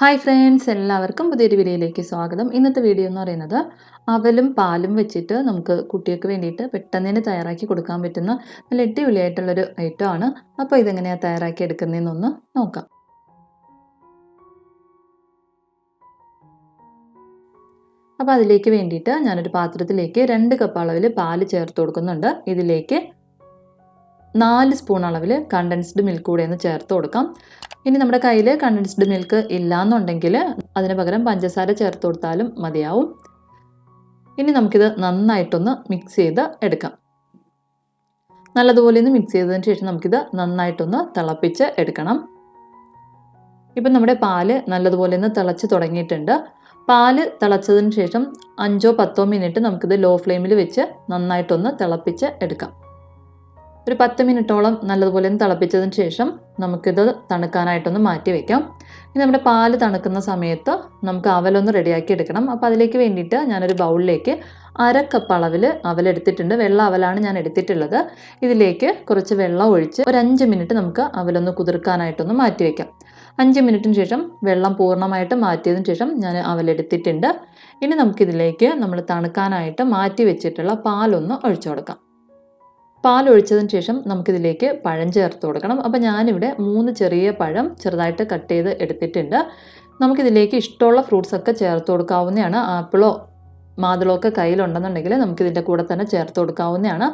Hi friends എല്ലാവർക്കും പുതിയൊരു വീഡിയോയിലേക്ക് സ്വാഗതം. ഇന്നത്തെ വീഡിയോ എന്ന് പറയുന്നത് അവലും പാലും വെച്ചിട്ട് നമുക്ക് കുട്ടികൾക്ക് വേണ്ടിയിട്ട് പെട്ടെന്ന് തന്നെ തയ്യാറാക്കി കൊടുക്കാൻ പറ്റുന്ന നല്ല അടിപൊളിയായിട്ടുള്ളൊരു ആണ്. അപ്പോൾ ഇതെങ്ങനെയാണ് തയ്യാറാക്കി എടുക്കുന്നതെന്നൊന്ന് നോക്കാം. അപ്പോൾ അതിലേക്ക് വേണ്ടിയിട്ട് ഞാനൊരു പാത്രത്തിലേക്ക് രണ്ട് കപ്പ് അളവിൽ പാൽ ചേർത്ത് കൊടുക്കുന്നുണ്ട്. ഇതിലേക്ക് നാല് സ്പൂൺ അളവിൽ കണ്ടൻസ്ഡ് മിൽക്ക് കൂടെ ഒന്ന് ചേർത്ത് കൊടുക്കാം. ഇനി നമ്മുടെ കയ്യിൽ കണ്ടൻസ്ഡ് മിൽക്ക് ഇല്ലയെന്നുണ്ടെങ്കിൽ അതിന് പകരം പഞ്ചസാര ചേർത്ത് കൊടുത്താലും മതിയാവും. ഇനി നമുക്കിത് നന്നായിട്ടൊന്ന് മിക്സ് ചെയ്ത് എടുക്കാം. നല്ലതുപോലെ ഒന്ന് മിക്സ് ചെയ്തതിന് ശേഷം നമുക്കിത് നന്നായിട്ടൊന്ന് തിളപ്പിച്ച് എടുക്കണം. ഇപ്പം നമ്മുടെ പാൽ നല്ലതുപോലെ ഒന്ന് തിളച്ച് തുടങ്ങിയിട്ടുണ്ട്. പാൽ തിളച്ചതിന് ശേഷം അഞ്ചോ പത്തോ മിനിറ്റ് നമുക്കിത് ലോ ഫ്ലെയിമിൽ വെച്ച് നന്നായിട്ടൊന്ന് തിളപ്പിച്ച് എടുക്കാം. ഒരു പത്ത് മിനിറ്റോളം നല്ലതുപോലെ തിളപ്പിച്ചതിന് ശേഷം നമുക്കിത് തണുക്കാനായിട്ടൊന്ന് മാറ്റി വയ്ക്കാം ഇനി നമ്മുടെ പാൽ തണുക്കുന്ന സമയത്ത് നമുക്ക് അവലൊന്ന് റെഡിയാക്കി എടുക്കണം. അപ്പോൾ അതിലേക്ക് വേണ്ടിയിട്ട് ഞാനൊരു ബൗളിലേക്ക് അര കപ്പ് അളവിൽ അവലെടുത്തിട്ടുണ്ട് വെള്ള അവലാണ് ഞാൻ എടുത്തിട്ടുള്ളത്. ഇതിലേക്ക് കുറച്ച് വെള്ളം ഒഴിച്ച് ഒരു അഞ്ച് മിനിറ്റ് നമുക്ക് അവലൊന്ന് കുതിർക്കാനായിട്ടൊന്ന് മാറ്റി വയ്ക്കാം അഞ്ച് മിനിറ്റിന് ശേഷം വെള്ളം പൂർണമായിട്ട് മാറ്റിയതിന് ശേഷം ഞാൻ അവലെടുത്തിട്ടുണ്ട് ഇനി നമുക്കിതിലേക്ക് നമ്മൾ തണുക്കാനായിട്ട് മാറ്റി വെച്ചിട്ടുള്ള പാലൊന്ന് ഒഴിച്ചു കൊടുക്കാം. പാൽ ഒഴിച്ചതിന് ശേഷം നമുക്കിതിലേക്ക് പഴം ചേർത്ത് കൊടുക്കണം. അപ്പോൾ ഞാനിവിടെ മൂന്ന് ചെറിയ പഴം ചെറുതായിട്ട് കട്ട് ചെയ്ത് എടുത്തിട്ടുണ്ട്. നമുക്കിതിലേക്ക് ഇഷ്ടമുള്ള ഫ്രൂട്ട്സൊക്കെ ചേർത്ത് കൊടുക്കാവുന്നതാണ്. ആപ്പിളോ മാതളോ കയ്യിലുണ്ടെന്നുണ്ടെങ്കിൽ നമുക്ക് ഇതിന്റെ കൂടെ തന്നെ ചേർത്ത് കൊടുക്കാവുന്നതാണ്.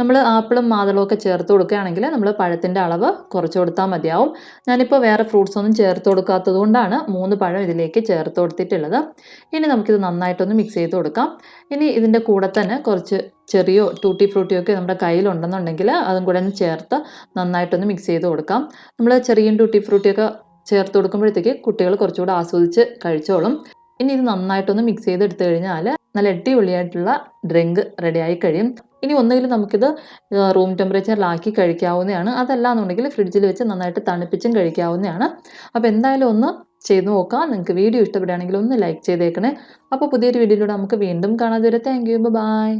നമ്മൾ ആപ്പിളും മാതളവും ഒക്കെ ചേർത്ത് കൊടുക്കുകയാണെങ്കിൽ നമ്മൾ പഴത്തിന്റെ അളവ് കുറച്ച് കൊടുത്താൽ മതിയാവും. ഞാനിപ്പോൾ വേറെ ഫ്രൂട്ട്സ് ഒന്നും ചേർത്ത് കൊടുക്കാത്തത് കൊണ്ടാണ് മൂന്ന് പഴം ഇതിലേക്ക് ചേർത്ത് കൊടുത്തിട്ടുള്ളത്. ഇനി നമുക്കിത് നന്നായിട്ടൊന്ന് മിക്സ് ചെയ്ത് കൊടുക്കാം. ഇനി ഇതിന്റെ കൂടെ തന്നെ കുറച്ച് ചെറിയോ ടൂട്ടി ഫ്രൂട്ടിയോ ഒക്കെ നമ്മുടെ കയ്യിലുണ്ടെന്നുണ്ടെങ്കിൽ അതും കൂടെ ഒന്ന് ചേർത്ത് നന്നായിട്ടൊന്ന് മിക്സ് ചെയ്ത് കൊടുക്കാം. നമ്മൾ ചെറിയ ടൂട്ടി ഫ്രൂട്ടിയൊക്കെ ചേർത്ത് കൊടുക്കുമ്പോഴത്തേക്ക് കുട്ടികൾ കുറച്ചുകൂടെ ആസ്വദിച്ച് കഴിച്ചോളും. ഇനി ഇത് നന്നായിട്ടൊന്ന് മിക്സ് ചെയ്തെടുത്തു കഴിഞ്ഞാൽ നല്ല അടിപൊളിയായിട്ടുള്ള ഡ്രിങ്ക് റെഡി ആയി കഴിയും ഇനി ഒന്നുകിൽ നമുക്കിത് റൂം ടെമ്പറേച്ചറിലാക്കി കഴിക്കാവുന്നതാണ്. അതല്ല എന്നുണ്ടെങ്കിൽ ഫ്രിഡ്ജിൽ വെച്ച് നന്നായിട്ട് തണുപ്പിച്ചും കഴിക്കാവുന്നതാണ്. അപ്പോൾ എന്തായാലും ഒന്ന് ചെയ്ത് നോക്കാം. നിങ്ങൾക്ക് വീഡിയോ ഇഷ്ടപ്പെടുകയാണെങ്കിൽ ഒന്ന് ലൈക്ക് ചെയ്തേക്കണേ. അപ്പോൾ പുതിയൊരു വീഡിയോയിലൂടെ നമുക്ക് വീണ്ടും കാണാതെ വരെ താങ്ക് യു ബൈ